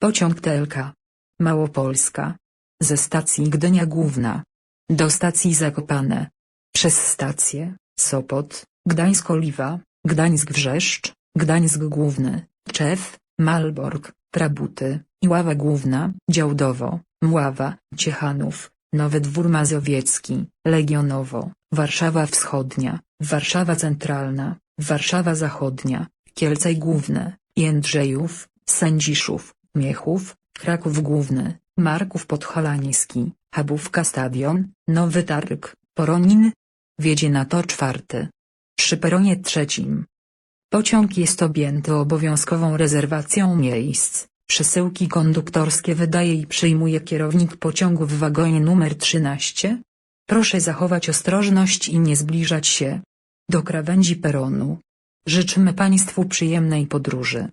Pociąg TLK. Małopolska. Ze stacji Gdynia Główna. Do stacji Zakopane. Przez stację, Sopot, Gdańsk-Oliwa, Gdańsk-Wrzeszcz, Gdańsk Główny, Czew, Malbork, Prabuty, Iława Główna, Działdowo, Mława, Ciechanów, Nowy Dwór Mazowiecki, Legionowo, Warszawa Wschodnia, Warszawa Centralna, Warszawa Zachodnia, Kielce Główne, Jędrzejów, Sędziszów, Miechów, Kraków Główny, Marków Podhalański, Chabówka Stadion, Nowy Targ, Poronin. Wiedzie na tor czwarty. Przy peronie trzecim. Pociąg jest objęty obowiązkową rezerwacją miejsc. Przesyłki konduktorskie wydaje i przyjmuje kierownik pociągu w wagonie numer 13. Proszę zachować ostrożność i nie zbliżać się do krawędzi peronu. Życzymy Państwu przyjemnej podróży.